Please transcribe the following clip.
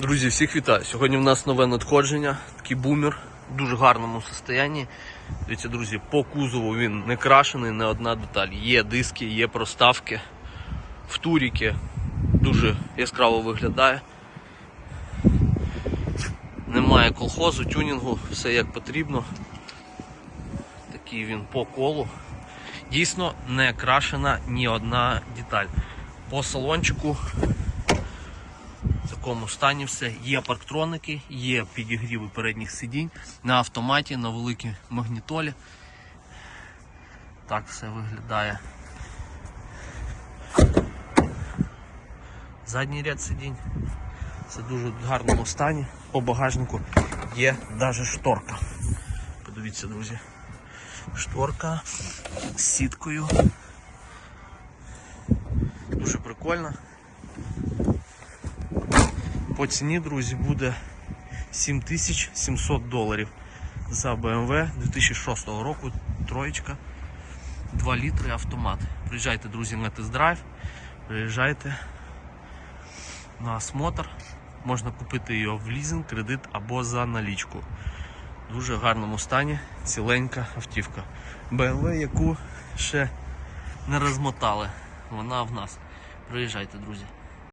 Друзі, всіх вітаю. Сьогодні в нас нове надходження, такий бумер в дуже гарному стані. Дивіться, друзі, по кузову він не крашений, не одна деталь. Є диски, є проставки. В туріки дуже яскраво виглядає. Немає колхозу, тюнінгу, все як потрібно. Такий він по колу. Дійсно не крашена ні одна деталь. По салончику такому стані все. Є парктроники, є підігріви передніх сидінь на автоматі, на великій магнітолі. Так все виглядає. Задній ряд сидінь. Це дуже гарному стані. По багажнику є навіть шторка. Подивіться, друзі. Шторка з сіткою. Дуже прикольно. По ціні, друзі, буде 7700 доларів за BMW 2006 року. Троєчка, 2 літри автомат. Приїжджайте, друзі, на тест-драйв, приїжджайте на осмотр. Можна купити його в лізинг, кредит або за налічку. В дуже гарному стані, ціленька автівка. BMW, яку ще не розмотали. Вона в нас. Приїжджайте, друзі.